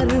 மாறுவ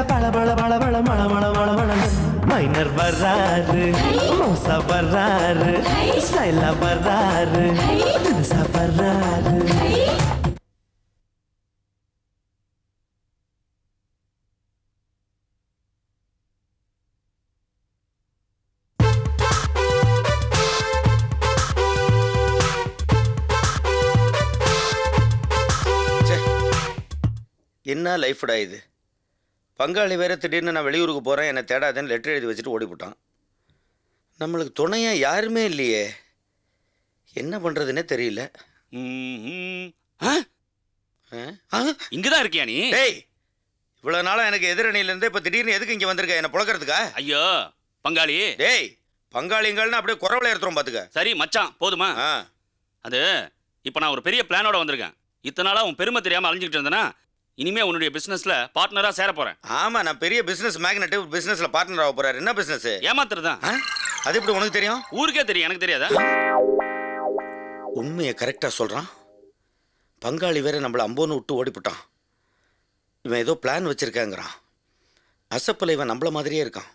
பல பல பல பல பல மழ மழ மழ மழ மைனர் வர்றாரு மோசா வர்றாரு ஸ்டைலா வர்றாரு தினுசா வர்றாரு என்ன லைஃப்டா இது பங்காளி வேற திடீர்னு நான் வெளியூருக்கு போகிறேன் என்னை தேடாதேன்னு லெட்டர் எழுதி வச்சுட்டு ஓடிவிட்டான் நம்மளுக்கு துணையா யாருமே இல்லையே. என்ன பண்ணுறதுனே தெரியல? ஆ? இங்கதான் இருக்கியா நீ? டேய் இவ்வளோ நாளாக எனக்கு எதிரணியிலேருந்து இப்போ திடீர்னு எதுக்கு இங்கே வந்திருக்க? என்னை புழக்கிறதுக்கா? ஐயோ பங்காளி. டேய் பங்காளிங்கள்னு அப்படியே குறவலை எடுத்துரும் பார்த்துக்க சரி மச்சான் போதுமா? ஆ. அது இப்போ நான் ஒரு பெரிய பிளானோட வந்திருக்கேன். இத்தனை நாளா உன் பெருமை தெரியாம அலைஞ்சிட்டு இருந்தேனா இனிமே உன்னுடைய பிசினஸ்ல பார்ட்னரா சேர போறேன். ஆமாம் நான் பெரிய பிஸ்னஸ் மேக்னெட்டு பிஸ்னஸில் பார்ட்னர் ஆக போகிறாரு என்ன பிஸ்னஸ் ஏமாத்துறதுதான் அது எப்படி உனக்கு தெரியும்? ஊருக்கே தெரியும். எனக்கு தெரியாதா? உண்மையை கரெக்டாக சொல்கிறான் பங்காளி வேற நம்மளை அம்போன்னு விட்டு ஓடிப்புட்டான். இவன் ஏதோ பிளான் வச்சுருக்காங்கிறான். அசப்பில் இவன் நம்மள மாதிரியே இருக்கான்.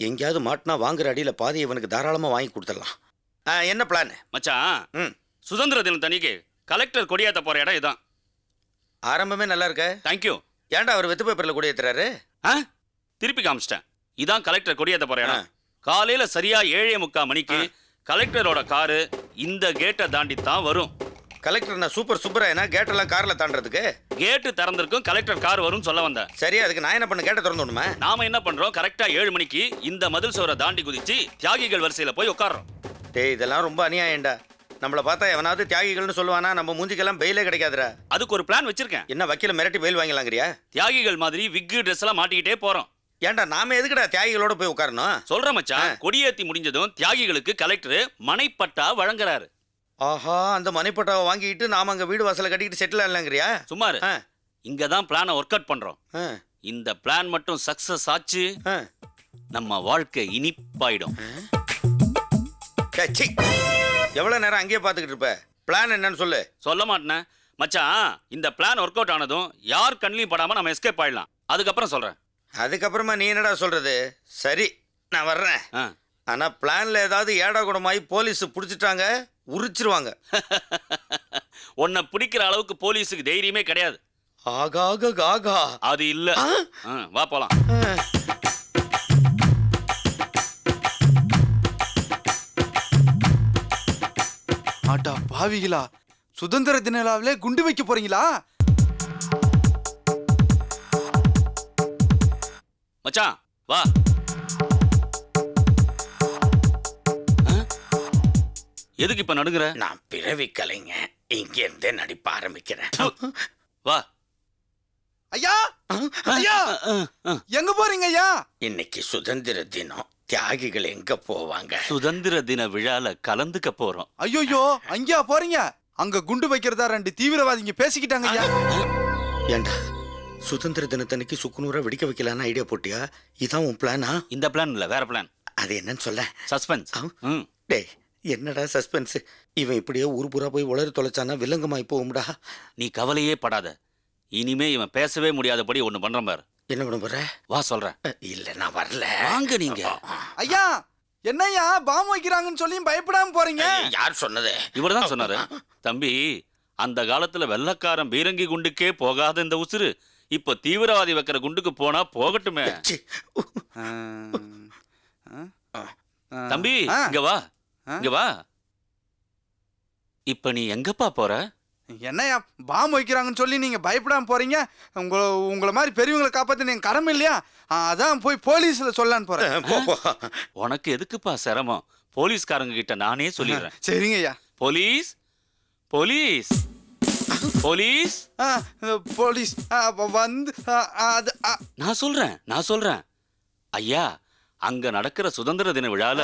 எங்கேயாவது மாட்டினா வாங்குற அடியில் பாதி இவனுக்கு தாராளமாக வாங்கி கொடுத்துடலாம். என்ன பிளான் மச்சான் ம். சுதந்திர தினம் தனிக்கு கலெக்டர் கொடியாத்த போற இடம் இதான். ஆரம்பமே நல்லா இருக்க. தேங்க்யூ ஏன்டா அவர் வெத்து பேப்பரில் கூட ஏற்றுறாரு ஆ? திருப்பி காமிச்சிட்டேன். இதான் கலெக்டர் கொடியாத்த போற இடம் ஆ. காலையில சரியா ஏழே முக்கால் மணிக்கு கலெக்டரோட காரு இந்த கேட்டை தாண்டி தான் வரும். கலெக்டர் நான் சூப்பர் சூப்பராக கேட்டெல்லாம் காரில் தாண்டறதுக்கு. கேட்டு திறந்திருக்கும் கலெக்டர் கார் வரும்னு சொல்ல வந்தேன். சரி அதுக்கு நான் என்ன பண்ண கேட்டை திறந்து விடுமே நாம என்ன பண்றோம்? கரெக்டா ஏழு மணிக்கு இந்த மதில் சோரை தாண்டி குதிச்சு தியாகிகள் வரிசையில போய் உட்கார்றோம். டேய் இதெல்லாம் ரொம்ப அநியாயம்டா. நம்மளை பார்த்தா எவனாவது தியாகிகள்னு சொல்லுவானா நம்ம மூஞ்சிக்கெல்லாம் பெயிலே கிடைக்காதுடா. அதுக்கு ஒரு பிளான் வச்சிருக்கேன். என்ன வக்கீல மிரட்டி பெயில் வாங்கலாங்கிறியா தியாகிகள் மாதிரி விக்கு ட்ரெஸ் எல்லாம் மாட்டிக்கிட்டே போறோம். ஏன்டா நாம எதுக்குடா தியாகிகளோட போய் உட்காரணும்? சொல்றேன் மச்சான் கொடியேத்தி முடிஞ்சதும் தியாகிகளுக்கு கலெக்டர் மனைப்பட்டா வழங்குறாரு. ஆஹா அந்த மனைப்பட்டாவை வாங்கிட்டு நாம அங்க வீடு வாசலை கட்டிக்கிட்டு செட்டில் ஆகலாங்கிறியா? சுமார் இங்க தான் பிளானை ஒர்க் அவுட் பண்றோம். இந்த பிளான் மட்டும் சக்சஸ் ஆச்சு. நம்ம வாழ்க்கை இனிப்பாயிடும். எவ்வளவு நேரம் அங்கேயே பார்த்துக்கிட்டு இருப்ப? பிளான் என்னன்னு சொல்லு. சொல்ல மாட்டேனே. மச்சான் இந்த பிளான் ஒர்க் அவுட் ஆனதும் யார் கண்ணிலையும் படாம நம்ம எஸ்கேப் ஆயிடலாம். அதுக்கப்புறம் சொல்றேன். அதுக்கப்புறமா நீ என்னடா சொல்றது? சரி நான் வர்றேன். ஆ. ஆனா பிளான்ல ஏதாவது ஏடா குடமாயி போலீஸ் பிடிச்சிட்டாங்க உரிச்சிருவாங்க. உன்னை பிடிக்கிற அளவுக்கு போலீஸுக்கு தைரியமே கிடையாது. ஆகாக ஆகா. அது இல்ல. வா போலாம். பாவிகளா? சுதந்திர தின விழாவிலே குண்டு வைக்க போறீங்களா? மச்சான் வா? எதுக்கு இப்ப நடுங்குற? நான் பிறவி கலைங்க இங்க இருந்தே நடிப்ப ஆரம்பிக்கிறேன். வா. ஐயா! ஐயா! ஆ, ஆ. எங்க போறீங்க ஐயா? இன்னைக்கு சுதந்திர தினம். தியாகிகள் எங்க போவாங்க? சுதந்திர தின விழால கலந்துக்க போறோம். ஐயோயோ அங்கேயா போறீங்க? அங்க குண்டு வைக்கிறதா ரெண்டு தீவிரவாதிங்க பேசிக்கிட்டாங்க ஐயா. ஏண்டா சுதந்திர தினத்தன்னைக்கு சுக்குநூறா வெடிக்க வைக்கலான்னு ஐடியா போட்டியா? இதான் உன் பிளானா இந்த பிளான் இல்ல வேற பிளான் அது என்னன்னு சொல்ல. சஸ்பென்ஸ் ஆ. ம். டேய் என்னடா சஸ்பென்ஸ் இவன் இப்படியே ஊர் பூரா போய் உளறி தொலைச்சானா வில்லங்கமாய் போகும்டா. நீ கவலையே படாத. இனிமே இவன் பேசவே முடியாதபடி ஒண்ணு பண்றேன் பாரு. என்ன பண்ண போற? வா சொல்றேன். இல்ல நான் வரல. வாங்க நீங்க. ஐயா என்னய்யா பாம்பு வைக்கிறாங்கன்னு சொல்லியும் பயப்படாம போறீங்க? யார் சொன்னது? இவர்தான் சொன்னாரு. தம்பி அந்த காலத்துல வெள்ளக்காரன் பீரங்கி குண்டுக்கே போகாத இந்த உசுரு இப்ப தீவிரவாதி வைக்கிற குண்டுக்கு போனா போகட்டுமே. தம்பி இங்க வா? இங்க வா. இப்ப நீ எங்கப்பா போற? என்னய்யா பாம்பு வைக்கிறாங்கன்னு சொல்லி நீங்க பயப்படாம போறீங்க? உங்களை உங்களை மாதிரி பெரியவங்களை காப்பாத்த நீங்க கடமை இல்லையா? ஆ, அதான் போய் போலீஸ்ல சொல்லலான்னு போறேன். அஹ், போ, போ. உனக்கு எதுக்குப்பா சிரமம்? போலீஸ்காரங்க கிட்ட நானே சொல்லிடுறேன். சரிங்க ஐயா. Police police police. ஆ, போலீஸ் வந்து அது ஆ, நான் சொல்றேன் நான் சொல்றேன். ஐயா அங்க நடக்கிற சுதந்திர தின விழால.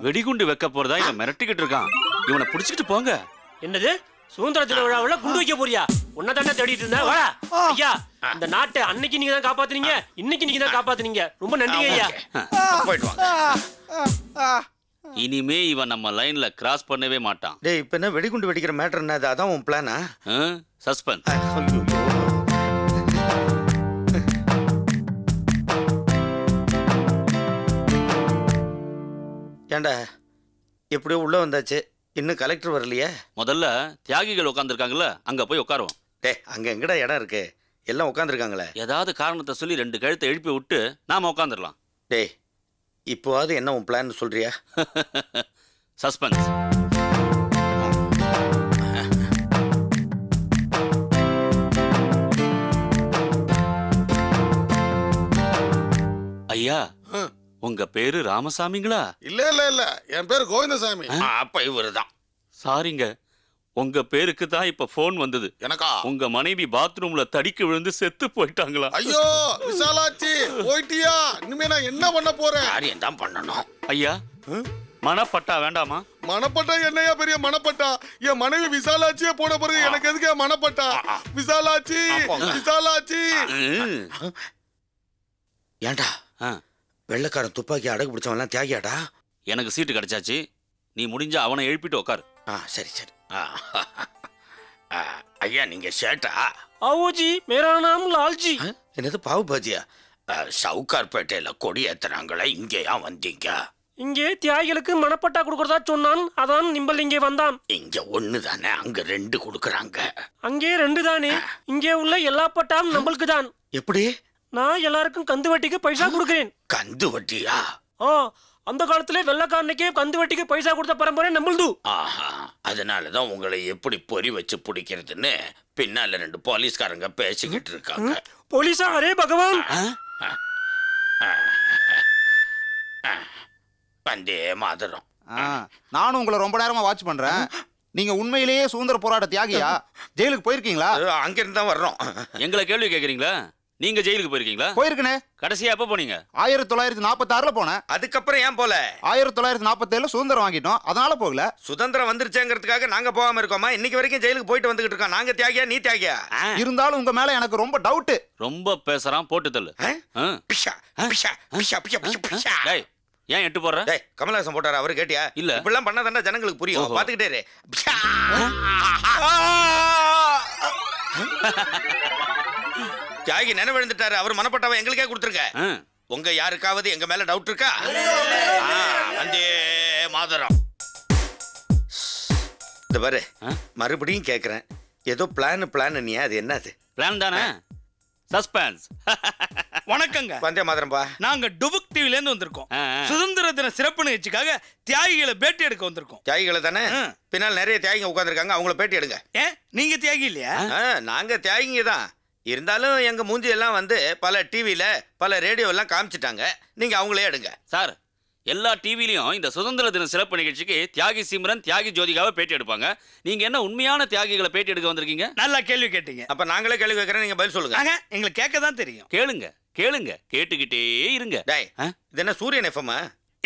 வெடிகுண்டு வைக்க போறதா இவன் மிரட்டிக்கிட்டு இருக்கான். இவனை புடிச்சிட்டு போங்க. என்னது? சுதந்திர தின விழாவுல குண்டு வைக்க போறியா? உன்னை தானே தேடிட்டு இருந்தேன். வாடா. ஐயா இந்த நாட்டை அன்னைக்கு நீங்க தான் காப்பாத்துனீங்க இன்னைக்கு நீங்க தான் காப்பாத்துனீங்க. ரொம்ப நன்றிங்க ஐயா. போயிட்டு. இனிமே இவன் நம்ம லைன்ல கிராஸ் பண்ணவே மாட்டான். டேய் இப்போ என்ன வெடிகுண்டு வெடிக்கிற மேட்டர் என்ன? அது அதான் உன் பிளானா சஸ்பென்ஸ் ஐயோ. ஏண்டா எப்படியோ உள்ள வந்தாச்சு. இன்னும் கலெக்டர் வரலையே? முதல்ல தியாகிகள் உட்காந்துருக்காங்கல்ல அங்க போய் உட்காருவோம். டேய் அங்க எங்கடா இடம் இருக்கு? எல்லாம் உட்காந்துருக்காங்களே ஏதாவது காரணத்தை சொல்லி ரெண்டு கழுத்தை எழுப்பி விட்டு நாம உட்காந்துடலாம் டேய் இப்போவாது என்ன உன் பிளான் சொல்றியா? சஸ்பென்ஸ் ஐயா உங்க பேரு ராமசாமிங்களா? இல்ல இல்ல இல்ல. என் பேர் கோவிந்தசாமி. அப்ப இவரு தான் சாரிங்க உங்க பேருக்கு தான் இப்ப ஃபோன் வந்தது. எனக்கா? உங்க மனைவி பாத்ரூம்ல தடிக்கு விழுந்து செத்து போயிட்டாங்களா? ஐயோ விசாலாச்சி போயிட்டியா? இனிமே நான் என்ன பண்ண போறேன்? காரியம் தான் பண்ணணும். ஐயா மனப்பட்டா வேண்டாமா? மணப்பட்டா என்னையா பெரிய மணப்பட்டா என் மனைவி விசாலாச்சியே போன பிறகு எனக்கு எதுக்கு என் மணப்பட்டா விசாலாச்சி விசாலாச்சி ம். ஏன்டா ஆ, வெள்ளைக்காரன் துப்பாக்கி அடகு பிடிச்சவன்லாம் தியாகியாடா எனக்கு சீட்டு கிடைச்சாச்சு நீ முடிஞ்சா அவனை எழுப்பிட்டு உட்காரு ஆ சரி சரி ஆ, ஆ, ஐயா நீங்க ஷேட்டா आओ जी मेरा नाम लाल जी ஆ, என்னது பாவு பாஜியா ஆ, சவுகார்பேட்டையில கொடி ஏத்துறாங்களே இங்கேயா வந்தீங்க இங்கே தியாகிகளுக்கு மனப்பட்டா கொடுக்கறதா சொன்னான் அதான் நிம்பல் இங்கே வந்தான் இங்க ஒண்ணு தானே அங்க ரெண்டு கொடுக்குறாங்க அங்கே ரெண்டு தானே இங்கே உள்ள எல்லா பட்டாம் நம்மளுக்கு தான் எப்படி நான் எல்லாருக்கும் கந்து வட்டிக்கு பைசா கொடுக்கிறேன். கந்து வட்டியா? ஆ அந்த காலத்துல வெள்ளக்காரனுக்கே கந்து வட்டிக்கு பைசா கொடுத்த பரம்பரை நம்மளுது. ஆஹா அதனாலதான் உங்களை எப்படி பொறி வச்சு பிடிக்கிறதுன்னு பின்னால ரெண்டு போலீஸ்காரங்க பேசிக்கிட்டு இருக்காங்க. போலீஸா? அரே பகவான். வந்தே மாதரம். ஆ, நானும் உங்களை ரொம்ப நேரமா வாட்ச் பண்றேன். நீங்க உண்மையிலேயே சுதந்திர போராட்ட தியாகியா? ஜெயிலுக்கு போயிருக்கீங்களா? அங்க இருந்து தான் வர்றோம். எங்களை கேள்வி கேக்குறீங்களா? நீங்க ஜெயிலுக்கு போயிருக்கீங்களா? போயிருக்கனே. கடைசியா எப்ப போனீங்க? ஆயிரத்தி தொள்ளாயிரத்தி நாற்பத்தி ஆறுல போனேன். அதுக்கப்புறம் ஏன் போல? ஆயிரத்தி தொள்ளாயிரத்தி நாற்பத்தி ஏழுல சுதந்திரம் வாங்கிட்டோம். அதனால போகல. சுதந்திரம் வந்துருச்சேங்கிறதுக்காக நாங்க போகாம இருக்கோமா? இன்னைக்கு வரைக்கும் ஜெயிலுக்கு போயிட்டு வந்துகிட்டு இருக்கோம். நாங்க தியாகியா நீ தியாகியா? இருந்தாலும் உங்க மேல எனக்கு ரொம்ப டவுட் ரொம்ப பேசுறான் போட்டு தள்ளு. ஆ? பிஷா பிஷா பிஷா பிஷா பிஷா பிஷா. டேய் ஏன் எட்டு போடுற? டேய் கமலஹாசன் போட்டாரு? அவரு கேட்டியா? இல்ல. இப்படிலாம் பண்ணாதானே ஜனங்களுக்கு புரியும். ஓஹோ. பாத்துக்கிட்டே இரு. பிஷா. தியாகி நினைவிழுந்துட்டாரு அவர் மனப்பட்டாவை எங்களுக்கே கொடுத்துருங்க. ஆ, உங்க யாருக்காவது எங்க மேல டவுட் இருக்கா? ஆ, வந்தே மாதரம். இந்த பாரு ஆ? மறுபடியும் கேக்குறேன். ஏதோ பிளான் பிளான் நீ அது என்னது? பிளான் தானே? சஸ்பென்ஸ் வணக்கங்க. வந்தே மாதரம்பா நாங்க டுபுக் டிவில இருந்து வந்திருக்கோம். சுதந்திர தின சிறப்பு நிகழ்ச்சிக்காக தியாகிகளை பேட்டி எடுக்க வந்திருக்கோம். தியாகிகளை தானே. பின்னால் நிறைய தியாகிங்க உட்காந்துருக்காங்க அவங்கள பேட்டி எடுங்க. ஏன்? நீங்க தியாகி இல்லையா? ஆ, நாங்க தியாகிங்க தான். இருந்தாலும் எங்க மூஞ்சி எல்லாம் வந்து பல டிவில பல ரேடியோ எல்லாம் காமிச்சிட்டாங்க. நீங்க அவங்களே எடுங்க. சார் எல்லா டிவிலையும் இந்த சுதந்திர தின சிறப்பு நிகழ்ச்சிக்கு தியாகி சிம்ரன் தியாகி ஜோதிகாவை பேட்டி எடுப்பாங்க. நீங்க என்ன உண்மையான தியாகிகளை பேட்டி எடுக்க வந்திருக்கீங்க? நல்லா கேள்வி கேட்டீங்க. அப்ப நாங்களே கேள்வி கேட்கறேன் நீங்க பதில் சொல்லுங்க. எங்களுக்கு கேட்க தான் தெரியும். கேளுங்க கேளுங்க கேட்டுக்கிட்டே இருங்க. டேய் ஆ? இது என்ன சூரியன் எஃப்எம்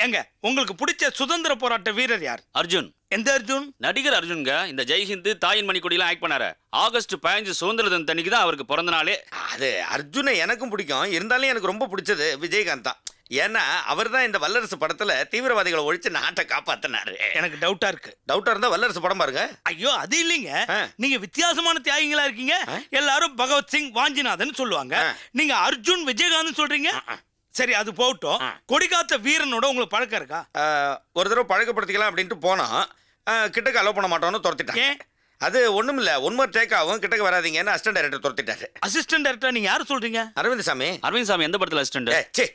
ஏங்க உங்களுக்கு பிடிச்ச சுதந்திர போராட்ட வீரர் யார்? அர்ஜுன். எந்த அர்ஜுன்? நடிகர் அர்ஜுன்ங்க இந்த ஜெய்ஹிந்த் தாயின் மணிக்கொடியெல்லாம் ஆக்ட் பண்ணாரு. ஆகஸ்ட் பதினஞ்சு சுதந்திர தினத்தன்னைக்கு தான் அவருக்கு பிறந்த நாளே. அது அர்ஜுனை எனக்கும் பிடிக்கும். இருந்தாலும் எனக்கு ரொம்ப பிடிச்சது விஜயகாந்த் தான். ஏன்னா அவர் தான் இந்த வல்லரசு படத்துல தீவிரவாதிகளை ஒழிச்சு நாட்டை காப்பாத்தினாரு. எனக்கு டவுட்டா இருக்கு. டவுட்டா இருந்தா வல்லரசு படம் பாருங்க. ஐயோ அது இல்லைங்க. ஆ. நீங்க வித்தியாசமான தியாகிகளா இருக்கீங்க. எல்லாரும் பகவத்சிங் வாஞ்சிநாதன் சொல்லுவாங்க. ஆ. நீங்க அர்ஜுன் விஜயகாந்த் சொல்றீங்க. சரி அது போகட்டும். கொடிகாத்த வீரனோட உங்களுக்கு பழக்கம் இருக்கா? ஒரு தடவை பழக்கப்படுத்திக்கலாம் அப்படின்ட்டு போனோம் ஆ, கிட்டக்க அலோவ் பண்ண மாட்டோம்னு துரத்திட்டாங்க. ஏன்? அது ஒண்ணும் இல்ல ஒன் மோர் டேக் ஆகும் கிட்டக்க வராதீங்கன்னு அசிஸ்டன்ட் டைரக்டர் துரத்திட்டாரு. அசிஸ்டன்ட் டைரக்டர் நீங்க யாரு சொல்றீங்க? அரவிந்த் சாமி அரவிந்த் சாமி எந்த படத்துல அசிஸ்டன்ட் ச்சே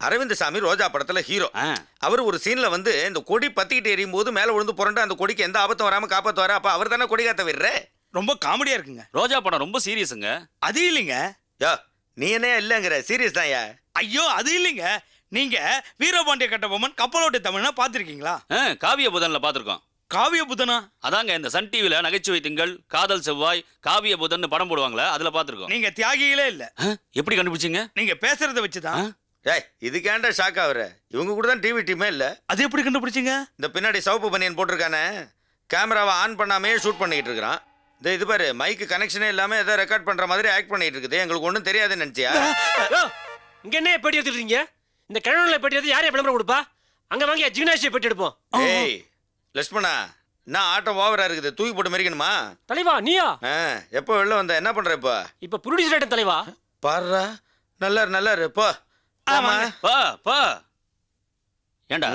அரவிந்த் சாமி ரோஜா படத்துல ஹீரோ ஆ. அவர் ஒரு சீன்ல வந்து இந்த கொடி பத்திக்கிட்டு எரியும் போது மேல விழுந்து புரண்டு அந்த கொடிக்கு எந்த ஆபத்தும் வராம காப்பாத்துவாரு? அப்ப அவர் தானே கொடி காத்த விடுற ரொம்ப காமெடியா இருக்குங்க. ரோஜா படம் ரொம்ப சீரியஸுங்க அது இல்லைங்க. யோ நீ என்ன இல்லங்கிற? சீரியஸ் தான் ஐயோ அது இல்லைங்க. நீங்க வீரபாண்டிய கட்டபொம்மன் கப்பலோட்டை தமிழ்னா பாத்திருக்கீங்களா ஆ, காவிய புதன்ல பாத்திருக்கோம் காவிய புதனா அதாங்க இந்த சன் டிவில நகைச்சுவை திங்கள் காதல் செவ்வாய் காவிய புதன் படம் போடுவாங்களே அதுல பாத்துருக்கோம் நீங்க தியாகிகளே இல்ல. எப்படி கண்டுபிடிச்சீங்க? நீங்க பேசுறத வச்சுதான். ஏய் இதுக்கேண்டா ஷாக் ஆகுற. இவங்க கூட தான் டிவி டீமே இல்லை. அது எப்படி கண்டுபிடிச்சீங்க? இந்த பின்னாடி சிவப்பு பனியன் போட்டிருக்கானே. கேமராவை ஆன் பண்ணாமே ஷூட் பண்ணிக்கிட்டு இருக்கிறான். இந்த இது பாரு மைக்கு கனெக்ஷனே இல்லாம ஏதோ ரெக்கார்ட் பண்ற மாதிரி ஆக்ட் பண்ணிட்டு இருக்குது. எங்களுக்கு ஒன்றும் தெரியாதுன்னு நினைச்சியா? இங்க என்ன பேட்டி எடுத்துட்டு இருக்கீங்க? இந்த கிழவனில் பேட்டி எடுத்து யாரையும் விளம்பரம் கொடுப்பா? அங்க வாங்க ஜிம்னாஸ்டிக் பேட்டி எடுப்போம். ஏய் லட்சுமணா நான் ஆட்டம் ஓவரா இருக்குது. தூக்கி போட்டு மறிக்கணுமா தலைவா நீயா? ஆ எப்போ வெளில வந்த? என்ன பண்ற இப்போ? இப்ப ப்ரொடியூசர் ஆயிட்ட தலைவா? பாருடா நல்லாரு நல்லாரு. போ. ஆமா பா பா. ஏண்டா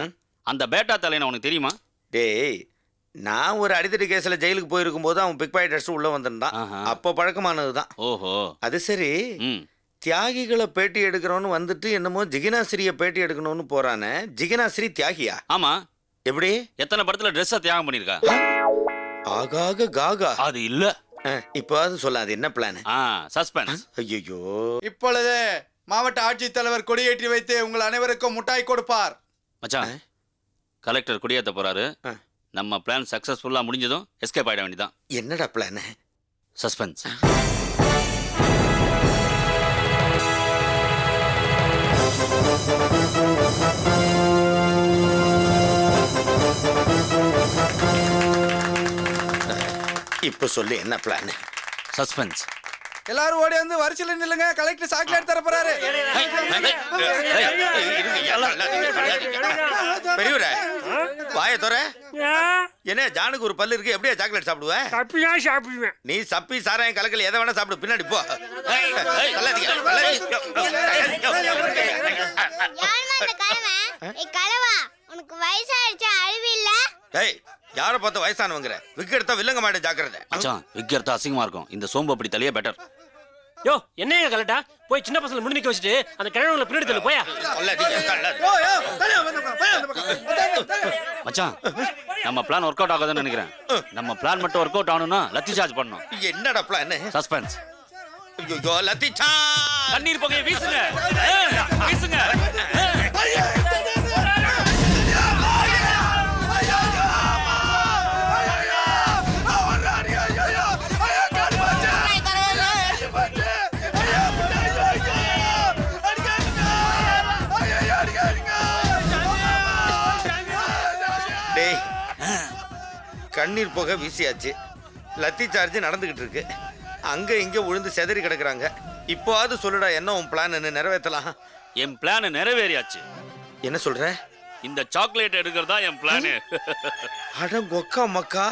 அந்த பேட்டா தலைன்னு உனக்கு தெரியுமா? டேய் நான் ஒரு அடித்தடி கேஸ்ல ஜெயிலுக்கு போயிருக்கும் போது அவன் பிக் பாக்கெட் அடிச்சு உள்ள வந்திருந்தான். அப்போ பழக்கமானது தான் ஓஹோ. அது சரி. ம். தியாகிகளை பேட்டி எடுக்கிறோன்னு வந்துட்டு என்னமோ ஜிகினாசிரிய பேட்டி எடுக்கணும்னு போறானே. ஜிகினாசிரி தியாகியா? ஆமா. எப்படி? எத்தனை படத்துல ட்ரெஸ்ஸை தியாகம் பண்ணிருக்கா ஆகாக காகா. அது இல்ல. சொல்ல அது என்ன பிளான் ஆ சஸ்பென்ஸ் ஐயோ இப்பொழுது மாவட்ட ஆட்சித்தலைவர் கொடியேற்றி வைத்து உங்கள் அனைவருக்கும் முட்டாய் கொடுப்பார். மச்சான் கலெக்டர் குடியேத்த போறாரு. ஆ. நம்ம பிளான் சக்சஸ்ஃபுல்லா முடிஞ்சதும் எஸ்கேப் ஆயிட வேண்டியதான் என்னடா பிளான் சஸ்பென்ஸ் இப்போ சொல்லு என்ன பிளான் சஸ்பென்ஸ் எல்லாரும் ஓடி வந்து வரிசையில் நில்லுங்க கலெக்டர் சாக்லேட் தர போறாரு பெரியவரே வாய தோற என்ன ஜானுக்கு ஒரு பல்லு இருக்கு எப்படியா சாக்லேட் சாப்பிடுவ தப்பிதான் சாப்பிடுவேன் நீ சப்பி சாராயம் கலக்கல் எதை வேணா சாப்பிடு பின்னாடி போ யாரை பார்த்து வயசானவங்கிற. விக்கு எடுத்தா வில்லங்க மாட்டேன் ஜாக்கிரதை. மச்சான் விக்கிறதா அசிங்கமா இருக்கும். இந்த சோம்பு அப்படி தலையே பெட்டர் யோ என்னையா கலட்டா? போய் சின்ன பசங்களை முன்னிக்க வச்சுட்டு அந்த கிழவனில் பின்னாடி தள்ளு போயா. மச்சான் நம்ம பிளான் ஒர்க் அவுட் ஆகாதுன்னு நினைக்கிறேன். நம்ம பிளான் மட்டும் ஒர்க் அவுட் ஆகணும்னா லத்தி சார்ஜ் பண்ணணும். என்னடா பிளான் சஸ்பென்ஸ் ஐயோ லத்திச்சா தண்ணீர் புகையை வீசுங்க. வீசுங்க. கண்ணீர் புகை வீசியாச்சு. லத்தி சார்ஜ் நடந்துகிட்டு இருக்கு அங்க இங்க விழுந்து செதறி கிடக்குறாங்க. இப்போவாது சொல்லுடா என்ன உன் பிளான் நிறைவேற்றலாம். என் பிளான் நிறைவேறியாச்சு. என்ன சொல்ற? இந்த சாக்லேட் எடுக்கிறதா என் பிளானு அட கொக்கா மக்கா.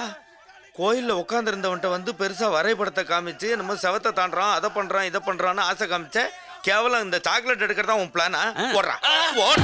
கோயில்ல உட்காந்துருந்தவன்ட்ட வந்து பெருசா வரைபடத்தை காமிச்சு நம்ம செவத்தை தாண்டுறான் அதை பண்றான் இதை பண்றான்னு ஆசை காமிச்ச கேவலம் இந்த சாக்லேட் எடுக்கிறதா உன் பிளானா ஓடுறா ஓடு